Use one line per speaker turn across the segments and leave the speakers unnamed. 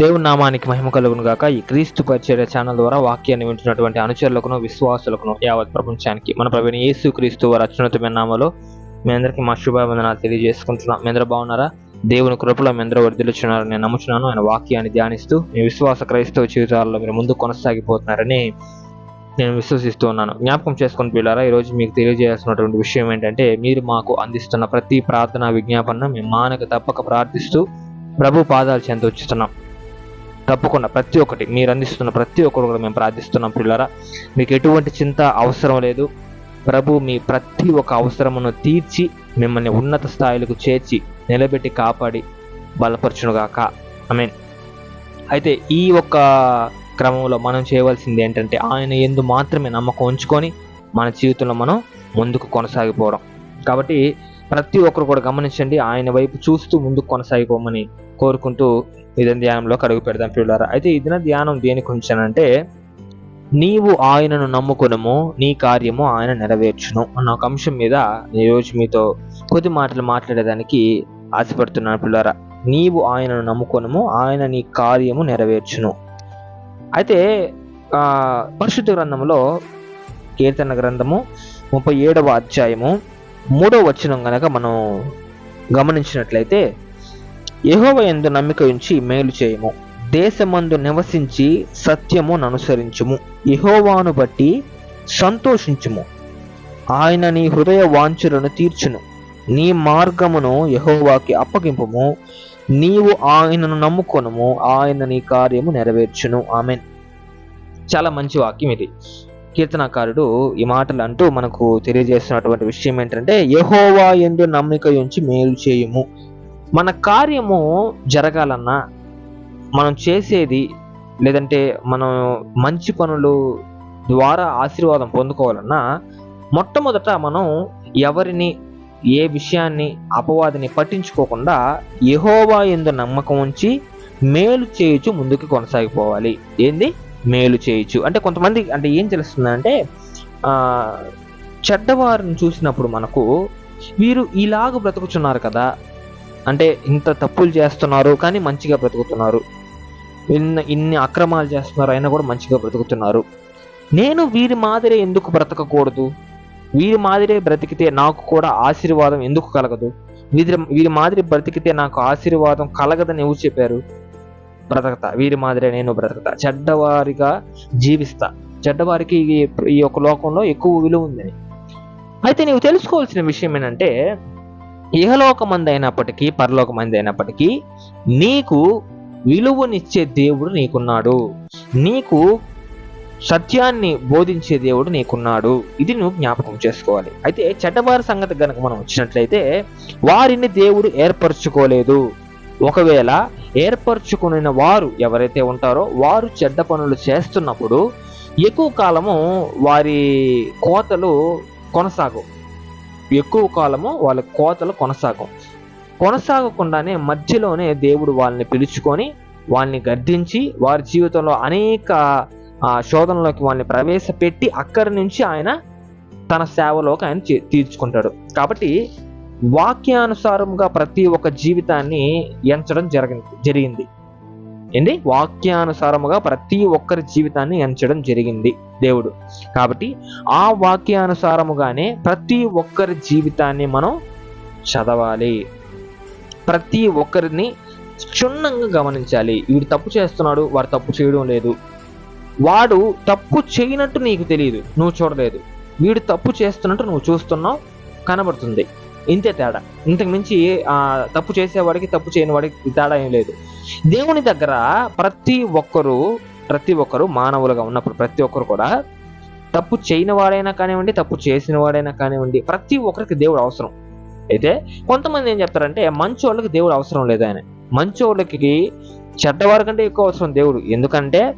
దేవుని నామానికి మహిమ కలుగును గాక. ఈ క్రీస్తు పరిచర్య ఛానల్ ద్వారా వాక్యాన్ని వింటున్నటువంటి అనుచరులకును విశ్వాసులకును యావత్ ప్రపంచానికి. మన ప్రవీణ యేసు క్రీస్తు వారి అత్యున్నతమైన నామలో మీ అందరికీ మా శుభాభివందనాలు తెలియజేసుకుంటున్నాం. మీ అందరూ బాగున్నారా? దేవుని కృపలో మీ అందరూ వర్ధిల్లుచున్నారు నేను నమ్ముచున్నాను. ఆయన వాక్యాన్ని ధ్యానిస్తూ మీ విశ్వాస క్రైస్తవ జీవితాల్లో మీరు ముందు కొనసాగిపోతున్నారని నేను విశ్వసిస్తూ ఉన్నాను. జ్ఞాపకం చేసుకుని పిల్లారా ఈరోజు మీకు తెలియజేయాల్సినటువంటి విషయం ఏంటంటే మీరు మాకు అందిస్తున్న ప్రతి ప్రార్థన విజ్ఞాపన మేము మానక తప్పక ప్రార్థిస్తూ ప్రభు పాదాలు చెంత వచ్చుతున్నాం. తప్పకుండా ప్రతి ఒక్కటి మీరు అందిస్తున్న ప్రతి ఒక్కరు కూడా మేము ప్రార్థిస్తున్నాం పిల్లరా. మీకు ఎటువంటి చింత అవసరం లేదు. ప్రభు మీ ప్రతి ఒక్క అవసరమును తీర్చి మిమ్మల్ని ఉన్నత స్థాయిలకు చేర్చి నిలబెట్టి కాపాడి బలపరచునుగాక. ఐ మీన్ అయితే ఈ ఒక్క క్రమంలో మనం చేయవలసింది ఏంటంటే ఆయన ఎందు మాత్రమే నమ్మకం ఉంచుకొని మన జీవితంలో మనం ముందుకు కొనసాగిపోవడం. కాబట్టి ప్రతి ఒక్కరు కూడా గమనించండి ఆయన వైపు చూస్తూ ముందుకు కొనసాగిపోమని కోరుకుంటూ ఇదని ధ్యానంలో కడుగు పెడదాం పిల్లలారా అయితే ఈ దిన ధ్యానం దేనికి ఉంచానంటే నీవు ఆయనను నమ్ముకునము నీ కార్యము ఆయన నెరవేర్చును అన్న ఒక అంశం మీద ఈరోజు మీతో కొద్ది మాటలు మాట్లాడేదానికి ఆశపడుతున్నాను పిల్లరా నీవు ఆయనను నమ్ముకునము ఆయన నీ కార్యము నెరవేర్చును. అయితే పరిశుద్ధ గ్రంథంలో కీర్తన గ్రంథము ముప్పై ఏడవ అధ్యాయము మూడవ వచనం గనక మనం గమనించినట్లయితే యహోవ ఎందు నమ్మిక ఉంచి మేలు చేయము. దేశమందు నివసించి సత్యమును అనుసరించుము. యహోవాను బట్టి సంతోషించుము. ఆయన నీ హృదయ వాంఛలను తీర్చును. నీ మార్గమును యహోవాకి అప్పగింపుము. నీవు ఆయనను నమ్ముకొనుము. ఆయన నీ కార్యము నెరవేర్చును. ఆమెన్. చాలా మంచి వాక్యం ఇది. కీర్తనకారుడు ఈ మాటలు అంటూ మనకు తెలియజేస్తున్నటువంటి విషయం ఏంటంటే యహోవా ఎందు నమ్మిక ఉంచి మేలు చేయుము. మన కార్యము జరగాలన్నా మనం చేసేది లేదంటే మనం మంచి పనులు ద్వారా ఆశీర్వాదం పొందుకోవాలన్నా మొట్టమొదట మనం ఎవరిని ఏ విషయాన్ని అపవాదిని పట్టించుకోకుండా యహోవా ఎందు నమ్మకం ఉంచి మేలు చేయుచు ముందుకు కొనసాగిపోవాలి. ఏంది? మేలు చేయొచ్చు అంటే కొంతమంది అంటే ఏం తెలుస్తుందంటే చెడ్డవారిని చూసినప్పుడు మనకు వీరు ఇలాగ బ్రతుకుచున్నారు కదా అంటే ఇంత తప్పులు చేస్తున్నారు కానీ మంచిగా బ్రతుకుతున్నారు. ఇన్ని ఇన్ని అక్రమాలు చేస్తున్నారు అయినా కూడా మంచిగా బ్రతుకుతున్నారు. నేను వీరి మాదిరే ఎందుకు బ్రతకకూడదు? వీరి మాదిరే బ్రతికితే నాకు కూడా ఆశీర్వాదం ఎందుకు కలగదు? వీరి వీరి మాదిరి బ్రతికితే నాకు ఆశీర్వాదం కలగదని ఎవరు చెప్పారు? బ్రతకతా వీరి మాదిరే నేను బ్రతకతా. చెడ్డవారిగా జీవిస్తా. చెడ్డవారికి ఈ ఈ యొక్క లోకంలో ఎక్కువ విలువ ఉందని. అయితే నీవు తెలుసుకోవాల్సిన విషయం ఏంటంటే ఇహలోకమందైనప్పటికీ అయినప్పటికీ అయినప్పటికీ నీకు విలువనిచ్చే దేవుడు నీకున్నాడు. నీకు సత్యాన్ని బోధించే దేవుడు నీకున్నాడు. ఇది నువ్వు జ్ఞాపకం చేసుకోవాలి. అయితే చెడ్డవారి సంగతి గనక మనం వచ్చినట్లయితే వారిని దేవుడు ఏర్పరచుకోలేదు. ఒకవేళ ఏర్పరచుకున్న వారు ఎవరైతే ఉంటారో వారు చెడ్డ పనులు చేస్తున్నప్పుడు ఎక్కువ కాలము వారి కోతలు కొనసాగవు. ఎక్కువ కాలము వాళ్ళ కోతలు కొనసాగం కొనసాగకుండానే మధ్యలోనే దేవుడు వాళ్ళని పిలుచుకొని వాళ్ళని గద్దించి వారి జీవితంలో అనేక శోధనలోకి వాళ్ళని ప్రవేశపెట్టి అక్కడి నుంచి ఆయన తన సేవలోకి ఆయన తీర్చుకుంటాడు. కాబట్టి వాక్యానుసారంగా ప్రతి ఒక్క జీవితాన్ని ఎంచడం జరిగింది జరిగింది. ఏంటి వాక్యానుసారముగా ప్రతి ఒక్కరి జీవితాన్ని ఎంచడం జరిగింది దేవుడు. కాబట్టి ఆ వాక్యానుసారముగానే ప్రతి ఒక్కరి జీవితాన్ని మనం చదవాలి. ప్రతి ఒక్కరిని క్షుణ్ణంగా గమనించాలి. వీడు తప్పు చేస్తున్నాడు వాడు తప్పు చేయడం లేదు. వాడు తప్పు చేయనట్టు నీకు తెలియదు నువ్వు చూడలేదు. వీడు తప్పు చేస్తున్నట్టు నువ్వు చూస్తున్నావు కనబడుతుంది. ఇంతే తేడా. ఇంతకు మించి ఆ తప్పు చేసేవాడికి తప్పు చేయని వాడికి తేడా ఏం లేదు. దేవుని దగ్గర ప్రతి ఒక్కరు ప్రతి ఒక్కరు మానవులుగా ఉన్నప్పుడు ప్రతి ఒక్కరు కూడా తప్పు చేయని వాడైనా కానివ్వండి తప్పు చేసిన వాడైనా కానివ్వండి ప్రతి ఒక్కరికి దేవుడు అవసరం. అయితే కొంతమంది ఏం చెప్తారంటే మంచి వాళ్ళకి దేవుడు అవసరం లేదు ఆయన. మంచి వాళ్ళకి చెడ్డవారి కంటే ఎక్కువ అవసరం దేవుడు. ఎందుకంటే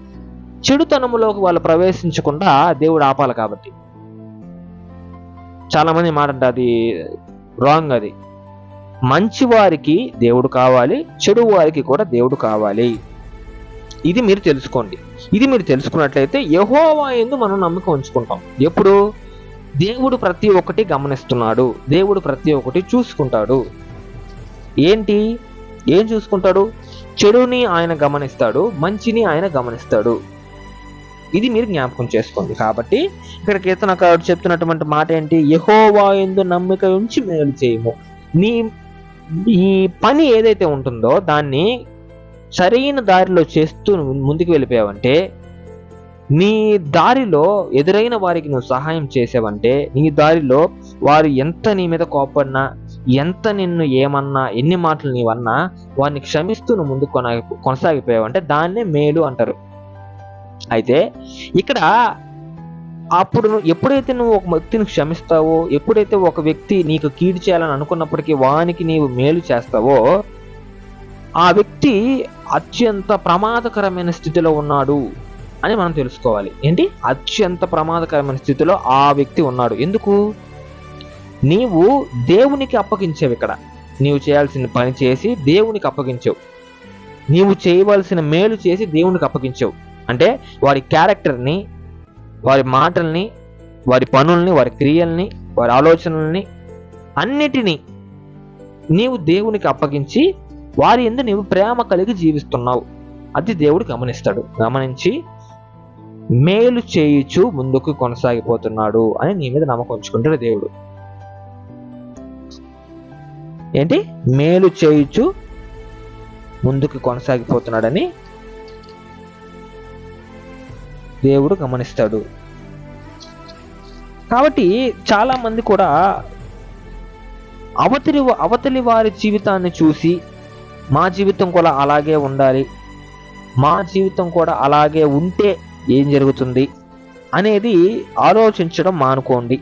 చెడుతనములోకి వాళ్ళు ప్రవేశించకుండా దేవుడు ఆపాలి కాబట్టి. చాలా మంది మాట అది రాంగ్ అది. మంచి వారికి దేవుడు కావాలి చెడు వారికి కూడా దేవుడు కావాలి. ఇది మీరు తెలుసుకోండి. ఇది మీరు తెలుసుకున్నట్లయితే యహోవా ఎందు మనం నమ్మకం ఉంచుకుంటాం. ఎప్పుడు? దేవుడు ప్రతి ఒక్కటి గమనిస్తున్నాడు. దేవుడు ప్రతి ఒక్కటి చూసుకుంటాడు. ఏంటి? ఏం చూసుకుంటాడు? చెడుని ఆయన గమనిస్తాడు మంచిని ఆయన గమనిస్తాడు. ఇది మీరు జ్ఞాపకం చేసుకోండి. కాబట్టి ఇక్కడ కీర్తనకారుడు చెప్తున్నటువంటి మాట ఏంటి? యహోవా ఎందు నమ్మిక ఉంచి మేలు చేయము. నీ ఈ పని ఏదైతే ఉంటుందో దాన్ని సరైన దారిలో చేస్తూ ముందుకు వెళ్ళిపోయావంటే నీ దారిలో ఎదురైన వారికి నువ్వు సహాయం చేసావంటే నీ దారిలో వారు ఎంత నీ మీద కోపడినా ఎంత నిన్ను ఏమన్నా ఎన్ని మాటలు నీవన్నా వారిని క్షమిస్తూ నువ్వు ముందు కొన కొనసాగిపోయావంటే దాన్నే మేలు అంటారు. అయితే ఇక్కడ అప్పుడు ఎప్పుడైతే నువ్వు ఒక వ్యక్తిని క్షమిస్తావో ఎప్పుడైతే ఒక వ్యక్తి నీకు కీడు చేయాలని అనుకున్నప్పటికీ వానికి నీవు మేలు చేస్తావో ఆ వ్యక్తి అత్యంత ప్రమాదకరమైన స్థితిలో ఉన్నాడు అని మనం తెలుసుకోవాలి. ఏంటి? అత్యంత ప్రమాదకరమైన స్థితిలో ఆ వ్యక్తి ఉన్నాడు. ఎందుకు? నీవు దేవునికి అప్పగించావు ఇక్కడ. నీవు చేయాల్సిన పని చేసి దేవునికి అప్పగించావు. నీవు చేయవలసిన మేలు చేసి దేవునికి అప్పగించావు. అంటే వారి క్యారెక్టర్ని వారి మాటల్ని వారి పనుల్ని వారి క్రియల్ని వారి ఆలోచనల్ని అన్నిటినీ నీవు దేవునికి అప్పగించి వారి ఎందు నీవు ప్రేమ కలిగి జీవిస్తున్నావు. అది దేవుడు గమనిస్తాడు. గమనించి మేలు చేయుచు ముందుకు కొనసాగిపోతున్నాడు అని నీ మీద నమ్మకం ఉంచుకుంటాడు దేవుడు. ఏంటి? మేలు చేయుచు ముందుకు కొనసాగిపోతున్నాడని దేవుడు గమనిస్తాడు. కాబట్టి చాలా మంది కూడా అవతలి అవతలి వారి జీవితాన్ని చూసి మా జీవితం కూడా అలాగే ఉండాలి మా జీవితం కూడా అలాగే ఉంటే ఏం జరుగుతుంది అనేది ఆలోచించడం మానుకోండి.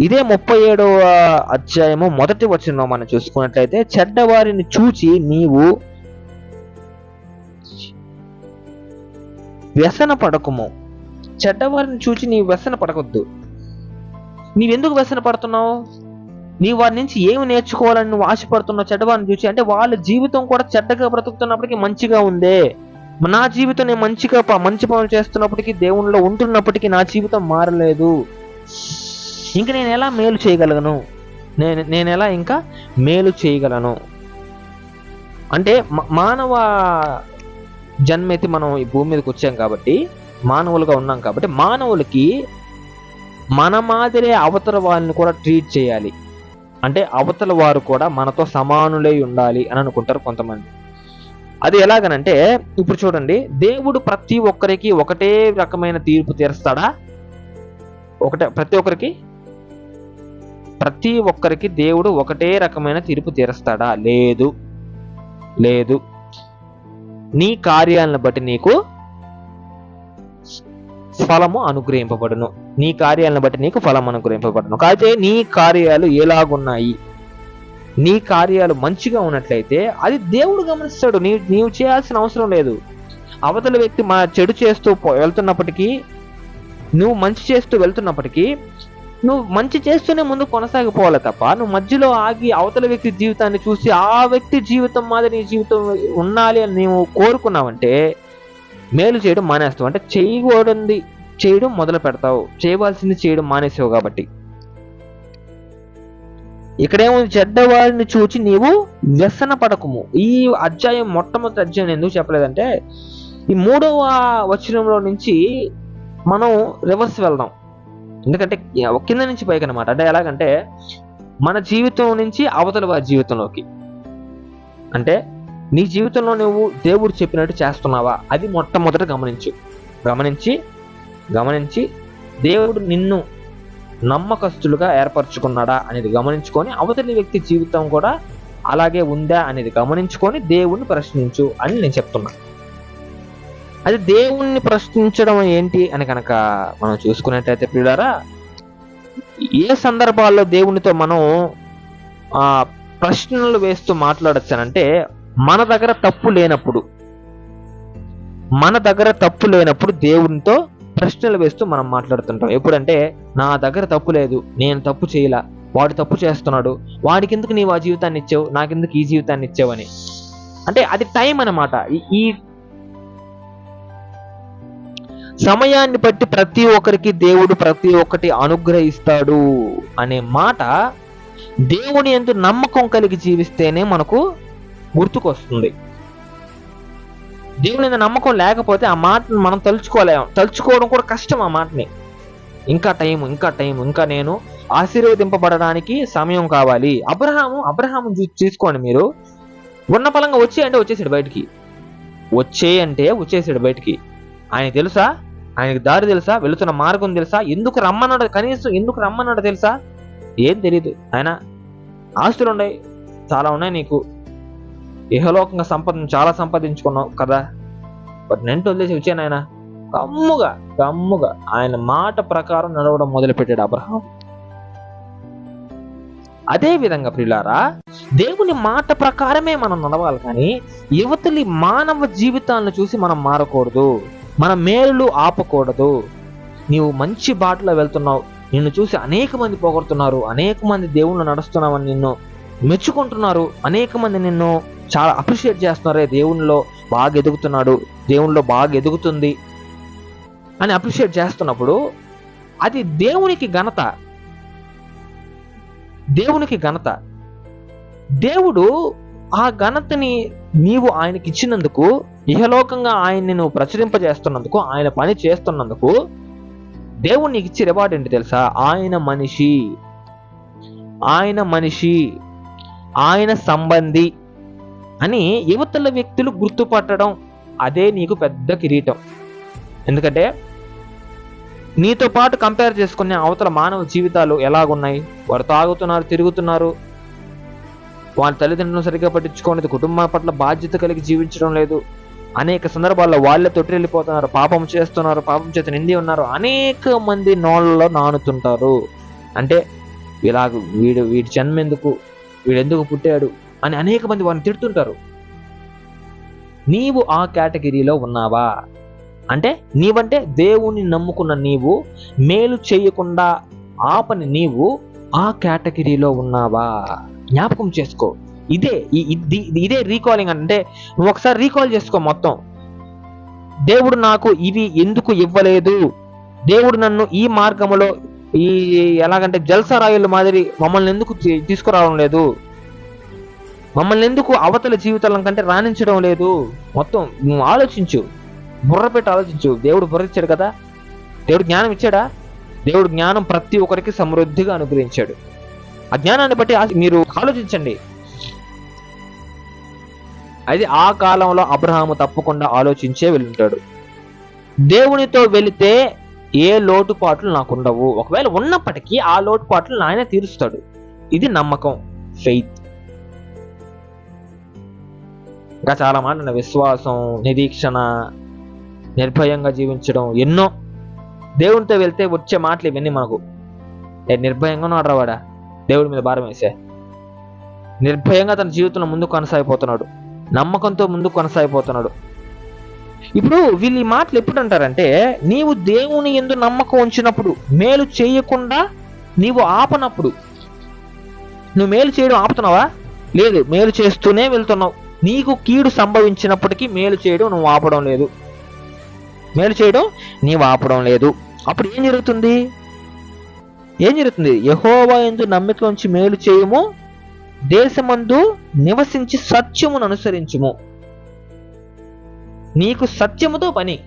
ఇదే ముప్పై ఏడవ అధ్యాయము మొదటి వచనంలో మనం చూసుకున్నట్లయితే చెడ్డవారిని చూచి నీవు వ్యసన పడకము. చెడ్డవారిని చూచి నీ వ్యసన పడకొద్దు. నీవెందుకు వ్యసన పడుతున్నావు? నీ వారి నుంచి ఏమి నేర్చుకోవాలని నువ్వు ఆశపడుతున్నావు చెడ్డవారిని చూసి అంటే వాళ్ళ జీవితం కూడా చెడ్డగా బ్రతుకుతున్నప్పటికీ మంచిగా ఉందే. నా జీవితం నేను మంచిగా ప- మంచి పనులు చేస్తున్నప్పటికీ దేవునిలో ఉంటున్నప్పటికీ నా జీవితం మారలేదు. ఇంకా నేను ఎలా మేలు చేయగలను? నేను నేను ఎలా ఇంకా మేలు చేయగలను? అంటే మానవ జన్మ అయితే మనం ఈ భూమి మీదకి వచ్చాం కాబట్టి మానవులుగా ఉన్నాం కాబట్టి మానవులకి మన మాదిరే అవతల వాళ్ళని కూడా ట్రీట్ చేయాలి. అంటే అవతల వారు కూడా మనతో సమానులై ఉండాలి అని అనుకుంటారు కొంతమంది. అది ఎలాగనంటే ఇప్పుడు చూడండి దేవుడు ప్రతి ఒక్కరికి ఒకటే రకమైన తీర్పు తీరుస్తాడా? ఒకటే ప్రతి ఒక్కరికి? ప్రతి ఒక్కరికి దేవుడు ఒకటే రకమైన తీర్పు తీరుస్తాడా? లేదు. లేదు. నీ కార్యాలను బట్టి నీకు ఫలము అనుగ్రహింపబడును. నీ కార్యాలను బట్టి నీకు ఫలం అనుగ్రహింపబడును. కాకపోతే నీ కార్యాలు ఎలాగున్నాయి? నీ కార్యాలు మంచిగా ఉన్నట్లయితే అది దేవుడు గమనిస్తాడు. నీ నీవు చేయాల్సిన అవసరం లేదు. అవతల వ్యక్తి మా చెడు చేస్తూ వెళ్తున్నప్పటికీ నువ్వు మంచి చేస్తూ వెళ్తున్నప్పటికీ నువ్వు మంచి చేస్తూనే ముందు కొనసాగిపోవాలి తప్ప నువ్వు మధ్యలో ఆగి అవతల వ్యక్తి జీవితాన్ని చూసి ఆ వ్యక్తి జీవితం మాదిరి నీ జీవితం ఉండాలి అని నువ్వు కోరుకున్నావంటే మేలు చేయడం మానేస్తావు. అంటే చేయకూడదు చేయడం మొదలు పెడతావు. చేయవలసింది చేయడం మానేసావు కాబట్టి. ఇక్కడేమో చెడ్డవారిని చూచి నీవు వ్యసన పడకము. ఈ అధ్యాయం మొట్టమొదటి అధ్యాయం ఎందుకు చెప్పలేదంటే ఈ మూడవ వచనంలో నుంచి మనం రివర్స్ వెళ్దాం. ఎందుకంటే కింద నుంచి పైకి అనమాట అంటే ఎలాగంటే మన జీవితం నుంచి అవతల వారి జీవితంలోకి. అంటే నీ జీవితంలో నువ్వు దేవుడు చెప్పినట్టు చేస్తున్నావా? అది మొట్టమొదట గమనించు. గమనించి గమనించి దేవుడు నిన్ను నమ్మకస్తులుగా ఏర్పరచుకున్నాడా అనేది గమనించుకొని అవతలి వ్యక్తి జీవితం కూడా అలాగే ఉందా అనేది గమనించుకొని దేవుణ్ణి ప్రశ్నించు అని నేను చెప్తున్నాను అది దేవుణ్ణి ప్రశ్నించడం ఏంటి అని కనుక మనం చూసుకున్నట్టయితే ప్రియులారా ఏ సందర్భాల్లో దేవునితో మనం ఆ ప్రశ్నలు వేస్తూ మాట్లాడచ్చానంటే మన దగ్గర తప్పు లేనప్పుడు మన దగ్గర తప్పు లేనప్పుడు దేవునితో ప్రశ్నలు వేస్తూ మనం మాట్లాడుతుంటాం. ఎప్పుడంటే నా దగ్గర తప్పు లేదు నేను తప్పు చేయలా వాడు తప్పు చేస్తున్నాడు వాడికి ఎందుకు నీవు ఆ జీవితాన్ని ఇచ్చావు నాకెందుకు ఈ జీవితాన్ని ఇచ్చావు అని. అంటే అది టైం అన్నమాట. ఈ సమయాన్ని బట్టి ప్రతి ఒక్కరికి దేవుడు ప్రతి ఒక్కటి అనుగ్రహిస్తాడు అనే మాట దేవుని ఎందు నమ్మకం కలిగి జీవిస్తేనే మనకు గుర్తుకొస్తుంది. దేవుని నమ్మకం లేకపోతే ఆ మాటను మనం తలుచుకోలేము తలుచుకోవడం కూడా కష్టం ఆ మాటని. ఇంకా టైం ఇంకా టైం ఇంకా నేను ఆశీర్వదింపబడడానికి సమయం కావాలి. అబ్రహాము అబ్రహాము చూ- చూసుకోండి మీరు. ఉన్న పలంగా వచ్చే అంటే వచ్చేసాడు బయటికి. వచ్చే అంటే వచ్చేసాడు బయటికి. ఆయన తెలుసా? ఆయనకు దారి తెలుసా? వెళుతున్న మార్గం తెలుసా? ఎందుకు రమ్మన్నాడు కనీసం ఎందుకు రమ్మన్నాడు తెలుసా? ఏం తెలియదు ఆయన ఆస్తులు ఉన్నాయి చాలా ఉన్నాయి నీకు. ఇహలోకంగా సంపద చాలా సంపాదించుకున్నావు కదా? బట్ నెంట్ వదిలేసి వచ్చాను ఆయన గమ్ముగా గమ్ముగా ఆయన మాట ప్రకారం నడవడం మొదలుపెట్టాడు అబ్రహాం. అదే విధంగా ప్రియులారా దేవుని మాట ప్రకారమే మనం నడవాలి కానీ యువతలి మానవ జీవితాలను చూసి మనం మారకూడదు. మన మేలు ఆపకూడదు. నీవు మంచి బాటలో వెళ్తున్నావు. నిన్ను చూసి అనేక మంది పోగొడుతున్నారు. అనేక మంది దేవుళ్ళు నడుస్తున్నావని నిన్ను మెచ్చుకుంటున్నారు. అనేక మంది నిన్ను చాలా అప్రిషియేట్ చేస్తున్నారే. దేవునిలో బాగా ఎదుగుతున్నాడు. దేవునిలో బాగా ఎదుగుతుంది అని అప్రిషియేట్ చేస్తున్నప్పుడు అది దేవునికి ఘనత. దేవునికి ఘనత. దేవుడు ఆ ఘనతని నీవు ఆయనకి ఇచ్చినందుకు ఇహలోకంగా ఆయన్ని నువ్వు ప్రచురింపజేస్తున్నందుకు ఆయన పని చేస్తున్నందుకు దేవుడు నీకు ఇచ్చే రివార్డ్ ఏంటి తెలుసా? ఆయన మనిషి. ఆయన మనిషి. ఆయన సంబంధి అని యువతల వ్యక్తులు గుర్తుపట్టడం అదే నీకు పెద్ద కిరీటం. ఎందుకంటే నీతో పాటు కంపేర్ చేసుకునే అవతల మానవ జీవితాలు ఎలాగున్నాయి? వారు తాగుతున్నారు తిరుగుతున్నారు. వాళ్ళ తల్లిదండ్రులను సరిగ్గా పట్టించుకోలేదు కుటుంబం పట్ల బాధ్యత కలిగి జీవించడం లేదు. అనేక సందర్భాల్లో వాళ్ళే తొట్టిల్లిపోతున్నారు పాపం చేస్తున్నారు పాపం చేత నింది ఉన్నారు అనేక మంది నోళ్ళలో నానుతుంటారు. అంటే ఇలాగ వీడు వీడి జన్మ ఎందుకు వీడు ఎందుకు పుట్టాడు అని అనేక మంది వారిని తిడుతుంటారు. నీవు ఆ కేటగిరీలో ఉన్నావా? అంటే నీవంటే దేవుని నమ్ముకున్న నీవు మేలు చేయకుండా ఆపని నీవు ఆ కేటగిరీలో ఉన్నావా? జ్ఞాపకం చేసుకో. ఇదే ఈ- ఇదే రీకాలింగ్ అంటే నువ్వు ఒకసారి రీకాల్ చేసుకో మొత్తం. దేవుడు నాకు ఇవి ఎందుకు ఇవ్వలేదు? దేవుడు నన్ను ఈ మార్గంలో ఈ ఎలాగంటే జల్సరాయుల మాదిరి మమ్మల్ని ఎందుకు తీసుకురావడం లేదు? మమ్మల్ని ఎందుకు అవతల జీవితాల కంటే రాణించడం లేదు? మొత్తం నువ్వు ఆలోచించు. బుర్ర పెట్టి ఆలోచించు. దేవుడు బుర్ర ఇచ్చాడు కదా? దేవుడు జ్ఞానం ఇచ్చాడా? దేవుడు జ్ఞానం ప్రతి ఒక్కరికి సమృద్ధిగా అనుగ్రహించాడు. ఆ జ్ఞానాన్ని బట్టి మీరు ఆలోచించండి. అది ఆ కాలంలో అబ్రహాము తప్పకుండా ఆలోచించే వెళ్ళుంటాడు. దేవునితో వెళితే ఏ లోటుపాట్లు నాకు ఉండవు ఒకవేళ ఉన్నప్పటికీ ఆ లోటుపాట్లు ఆయన తీరుస్తాడు. ఇది నమ్మకం ఫెయిత్ ఇంకా చాలా మాటలు విశ్వాసం నిరీక్షణ నిర్భయంగా జీవించడం ఎన్నో. దేవునితో వెళ్తే వచ్చే మాటలు ఇవన్నీ మనకు. నిర్భయంగా ఉన్నాడు వాడా? దేవుడి మీద భారం వేసే. నిర్భయంగా తన జీవితంలో ముందు కొనసాగిపోతున్నాడు. నమ్మకంతో ముందు కొనసాగిపోతున్నాడు. ఇప్పుడు వీళ్ళు ఈ మాటలు ఎప్పుడు అంటారంటే నీవు దేవుని ఎందు నమ్మకం ఉంచినప్పుడు మేలు చేయకుండా నీవు ఆపనప్పుడు. నువ్వు మేలు చేయడం ఆపుతున్నావా? లేదు మేలు చేస్తూనే వెళ్తున్నావు. నీకు కీడు సంభవించినప్పటికీ మేలు చేయడం నువ్వు ఆపడం లేదు. మేలు చేయడం నీవు ఆపడం లేదు. అప్పుడు ఏం జరుగుతుంది? ఏం జరుగుతుంది? యహోవా ఎందు నమ్మిక ఉంచి మేలు చేయము దేశమందు నివసించి సత్యమును అనుసరించుము. నీకు సత్యముతో పని.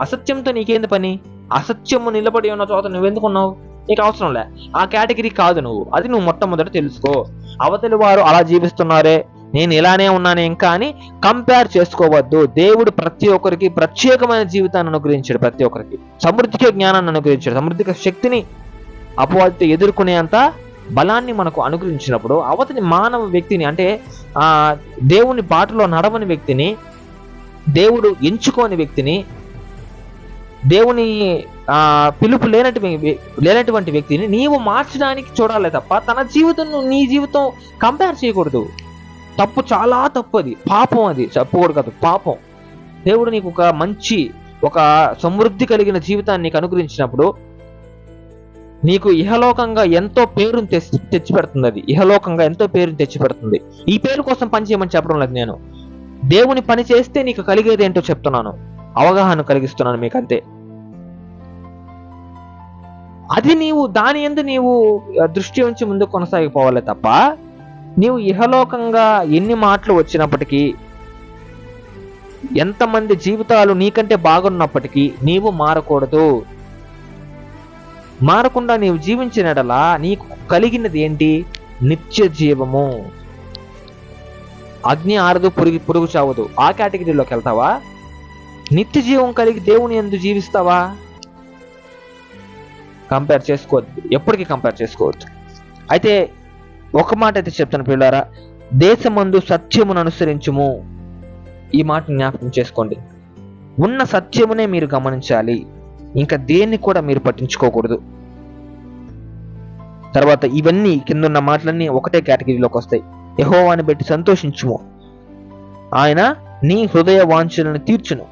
అసత్యంతో నీకేంది పని? అసత్యము నిలబడి ఉన్న చోట నువ్వెందుకున్నావు? నీకు అవసరం లే. ఆ కేటగిరీ కాదు నువ్వు. అది నువ్వు మొట్టమొదట తెలుసుకో. అవతలి వారు అలా జీవిస్తున్నారే. నేను ఇలానే ఉన్నానే ఇంకా అని కంపేర్ చేసుకోవద్దు. దేవుడు ప్రతి ఒక్కరికి ప్రత్యేకమైన జీవితాన్ని అనుగ్రహించాడు ప్రతి ఒక్కరికి. సమృద్ధికి జ్ఞానాన్ని అనుగ్రహించాడు. సమృద్ధికి శక్తిని అపవాదితో ఎదుర్కొనేంత బలాన్ని మనకు అనుగ్రహించినప్పుడు అవతని మానవ వ్యక్తిని అంటే ఆ దేవుని బాటలో నడవని వ్యక్తిని దేవుడు ఎంచుకోని వ్యక్తిని దేవుని ఆ పిలుపు లేనటు లేనటువంటి వ్యక్తిని నీవు మార్చడానికి చూడాలి తప్ప తన జీవితం నీ జీవితం కంపేర్ చేయకూడదు. తప్పు చాలా తప్పు అది. పాపం అది. చెప్పకూడదు కాదు. పాపం. దేవుడు నీకు ఒక మంచి ఒక సమృద్ధి కలిగిన జీవితాన్ని నీకు అనుగ్రహించినప్పుడు నీకు ఇహలోకంగా ఎంతో పేరుని తెచ్చి తెచ్చిపెడుతుంది అది ఇహలోకంగా ఎంతో పేరును తెచ్చిపెడుతుంది. ఈ పేరు కోసం పని చేయమని చెప్పడం లేదు నేను. దేవుని పని చేస్తే నీకు కలిగేది ఏంటో చెప్తున్నాను. అవగాహన కలిగిస్తున్నాను మీకు అంతే అది నీవు దాని ఎందు నీవు దృష్టి ఉంచి ముందు కొనసాగిపోవాలి తప్ప నీవు ఇహలోకంగా ఎన్ని మాటలు వచ్చినప్పటికీ ఎంతమంది జీవితాలు నీకంటే బాగున్నప్పటికీ నీవు మారకూడదు. మారకుండా నీవు జీవించినడలా నీకు కలిగినది ఏంటి? నిత్య జీవము. అగ్ని ఆరదు పురుగు పురుగు చావదు. ఆ కేటగిరీలోకి వెళ్తావా? నిత్య జీవం కలిగి దేవుని ఎందు జీవిస్తావా? కంపేర్ చేసుకోవద్దు. ఎప్పటికీ కంపేర్ చేసుకోవద్దు. అయితే ఒక మాట అయితే చెప్తాను పిల్లారా దేశమందు సత్యమును అనుసరించుము. ఈ మాట జ్ఞాపకం చేసుకోండి. ఉన్న సత్యమునే మీరు గమనించాలి. ఇంకా దేన్ని కూడా మీరు పట్టించుకోకూడదు. తర్వాత ఇవన్నీ కింద ఉన్న మాటలన్నీ ఒకటే కేటగిరీలోకి వస్తాయి. యహోవాని బట్టి సంతోషించుము. ఆయన నీ హృదయ వాంఛలను తీర్చును.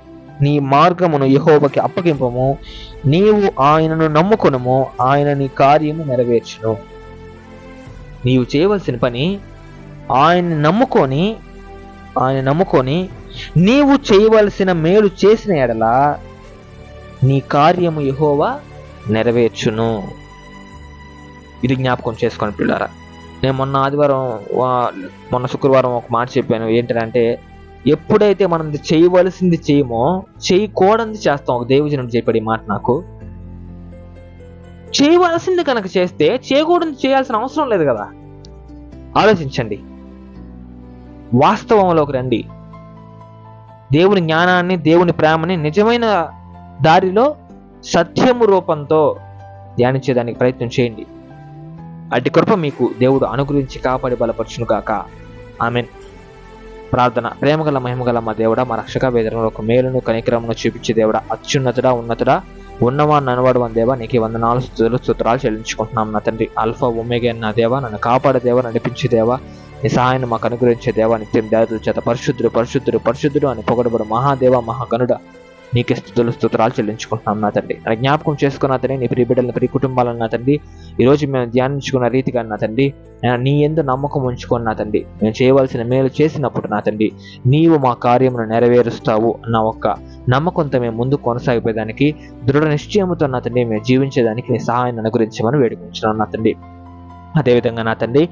నీ మార్గమును యహోవకి అప్పగింపము. నీవు ఆయనను నమ్ముకునము. ఆయన నీ కార్యము నెరవేర్చును. నీవు చేయవలసిన పని ఆయన నమ్ముకొని ఆయన నమ్ముకొని నీవు చేయవలసిన మేలు చేసిన ఎడల నీ కార్యము యహోవా నెరవేర్చును. ఇది జ్ఞాపకం చేసుకొని పిల్లారా. నేను మొన్న ఆదివారం మొన్న శుక్రవారం ఒక మాట చెప్పాను. ఏంటంటే ఎప్పుడైతే మనం చేయవలసింది చేయమో చేయకూడనిది చేస్తాం. ఒక దేవజనం చెప్పాడు ఈ మాట నాకు. చేయవలసింది కనుక చేస్తే చేయకూడదు చేయాల్సిన అవసరం లేదు కదా. ఆలోచించండి. వాస్తవంలోకి రండి. దేవుని జ్ఞానాన్ని దేవుని ప్రేమని నిజమైన దారిలో సత్యము రూపంతో ధ్యానించేదానికి ప్రయత్నం చేయండి. అటు కృప మీకు దేవుడు అనుగ్రహించి కాపాడి బలపరచును గాక. ఆమెన్. ప్రార్థన. ప్రేమగల మహిమగల మా దేవుడా మా రక్షక వేదనలో ఒక మేలును కనికరమును చూపించే దేవుడా అత్యున్నతుడా ఉన్నతుడా ఉన్నవా అనవాడు అని దేవా నీకు వందనాలు స్థుతులు స్తోత్రాలు చెల్లించుకుంటున్నాం నా తండ్రి. అల్ఫా ఒమేగా నా దేవా నన్ను కాపాడే దేవా నడిపించే దేవా నీ సహాయాన్ని మాకు అనుగ్రహించే దేవా నిత్యం దేవతల చేత పరిశుద్ధుడు పరిశుద్ధుడు పరిశుద్ధుడు అని పొగడబడు మహాదేవ మహాగనుడ. నీకే స్థుతులు స్తోత్రాలు చెల్లించుకుంటున్నాం నా తండ్రి. నా జ్ఞాపకం చేసుకున్న తండ్రి నీ ప్రియ బిడ్డలను ప్రియ కుటుంబాలను నా తండ్రి ఈ రోజు మేము ధ్యానించుకున్న రీతిగా నా తండ్రి నీ ఎందు నమ్మకం ఉంచుకొని నా తండ్రి మేము చేయవలసిన మేలు చేసినప్పుడు నా తండ్రి నీవు మా కార్యమును నెరవేరుస్తావు అన్న ఒక్క నమ్మకంతో మేము ముందు కొనసాగిపోయేదానికి దృఢ నిశ్చయముతో నా తండ్రి మేము జీవించేదానికి నీ సహాయాన్ని అనుగ్రహించమని వేడుకుంటున్నాను నా తండ్రి. అదేవిధంగా నా తండ్రి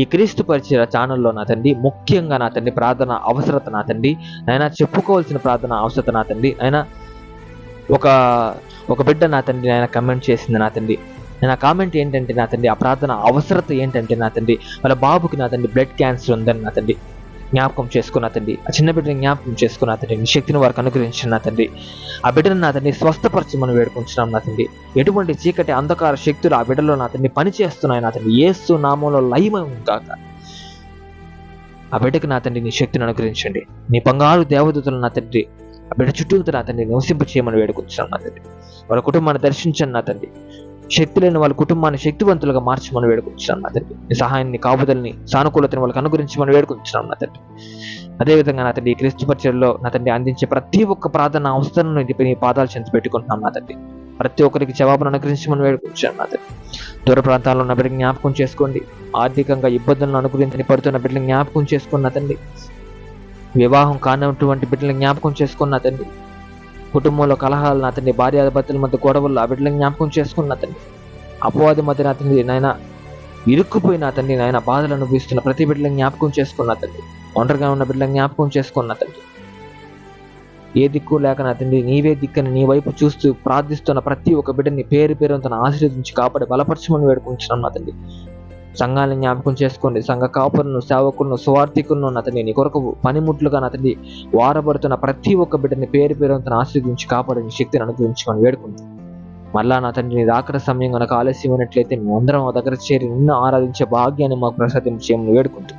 ఈ క్రీస్తు పరిచయ ఛానల్లో నా తండ్రి ముఖ్యంగా నా తండ్రి ప్రార్థన అవసరత నా తండ్రి ఆయన చెప్పుకోవాల్సిన ప్రార్థన అవసరత నా తండ్రి ఆయన ఒక ఒక బిడ్డ నా తండ్రి ఆయన కమెంట్ చేసింది నా తండ్రి. నా కామెంట్ ఏంటంటే నా తండ్రి ఆ ప్రార్థన అవసరత ఏంటంటే నా తండ్రి వాళ్ళ బాబుకి నా తండ్రి బ్లడ్ క్యాన్సర్ ఉందని నా తండ్రి. జ్ఞాపకం చేసుకున్న తండ్రి ఆ చిన్న బిడ్డని జ్ఞాపకం చేసుకున్న తండ్రి నీ శక్తిని వారికి అనుగ్రహించిన నా తండ్రి ఆ బిడ్డను నా తండ్రి స్వస్థపరచమని వేడుకుంటున్నాం నా తండ్రి. ఎటువంటి చీకటి అంధకార శక్తులు ఆ బిడ్డలో నా తండ్రి పనిచేస్తున్నాయి నా తండ్రి. ఏస్తు నామంలో లయమై కాక ఆ బిడ్డకి నా తండ్రి నీ శక్తిని అనుగ్రహించండి. నీ బంగారు దేవదూతలు నా తండ్రి ఆ బిడ్డ చుట్టూ నా తండ్రి నివసింప చేయమని వేడుకుంటున్నాం నా తండ్రి. వాళ్ళ కుటుంబాన్ని దర్శించండి నా తండ్రి. శక్తి లేని వాళ్ళ కుటుంబాన్ని శక్తివంతులుగా మార్చమని వేడుకుంటున్నాం నా తండ్రి. నీ సహాయాన్ని కాపుదలని సానుకూలతని వాళ్ళకి అనుగురించమని వేడుకుంటున్నాం నా తండ్రి. అదేవిధంగా నా తండ్రి క్రీస్తు పరిచయంలో నా తండ్రి అందించే ప్రతి ఒక్క ప్రార్థన అవసరం నీ పాదాలు చెంత పెట్టుకుంటున్నాను నా తండ్రి. ప్రతి ఒక్కరికి జవాబును అనుగ్రహించమని వేడుకుంటున్నాం నా తండ్రి. దూర ప్రాంతాల్లో ఉన్న బిడ్డలు జ్ఞాపకం చేసుకోండి. ఆర్థికంగా ఇబ్బందులను అనుగ్రహించని పడుతున్న బిడ్డలు జ్ఞాపకం చేసుకున్న తండ్రి. వివాహం కానటువంటి బిడ్డలను జ్ఞాపకం చేసుకున్న తండ్రి. కుటుంబంలో కలహాలను అతని భార్యాధిపతుల మధ్య గొడవలు ఆ బిడ్డలను జ్ఞాపకం చేసుకున్న తండ్రి అపవాది మధ్య అతని నాయన ఇరుక్కుపోయిన అతన్ని నాయన బాధలు అనుభవిస్తున్న ప్రతి బిడ్డలను జ్ఞాపకం చేసుకున్న తండ్రి ఒంటరిగా ఉన్న బిడ్డలను జ్ఞాపకం చేసుకున్న తండ్రి ఏ దిక్కు లేక అతన్ని నీవే దిక్కని నీ వైపు చూస్తూ ప్రార్థిస్తున్న ప్రతి ఒక్క బిడ్డని పేరు పేరు తన ఆశీర్వదించి కాపాడి బలపరచమని వేడుకుంటున్నాను అతన్ని. సంఘాన్ని జ్ఞాపకం చేసుకోండి. సంఘ కాపులను సేవకులను స్వార్థికులను అతని నీ కొరకు పనిముట్లుగా అతని వారబడుతున్న ప్రతి ఒక్క బిడ్డని పేరు పేరు తన ఆశీర్వదించి కాపాడని శక్తిని అనుగ్రహించుకొని వేడుకుంది. మళ్ళా నా తండ్రి నీ రాకడ సమయం కనుక ఆలస్యమైనట్లయితే మేమందరం ఆ దగ్గర చేరి నిన్ను ఆరాధించే భాగ్యాన్ని మాకు ప్రసాదించేయమని వేడుకుంటూ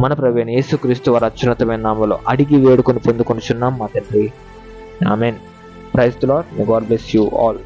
మన ప్రవేణ యేసుక్రీస్తు వారి అత్యున్నతమైన నామలో అడిగి వేడుకొని పొందుకొనిచున్నాం మా తండ్రి. Amen. Praise to Lord. May God bless you all.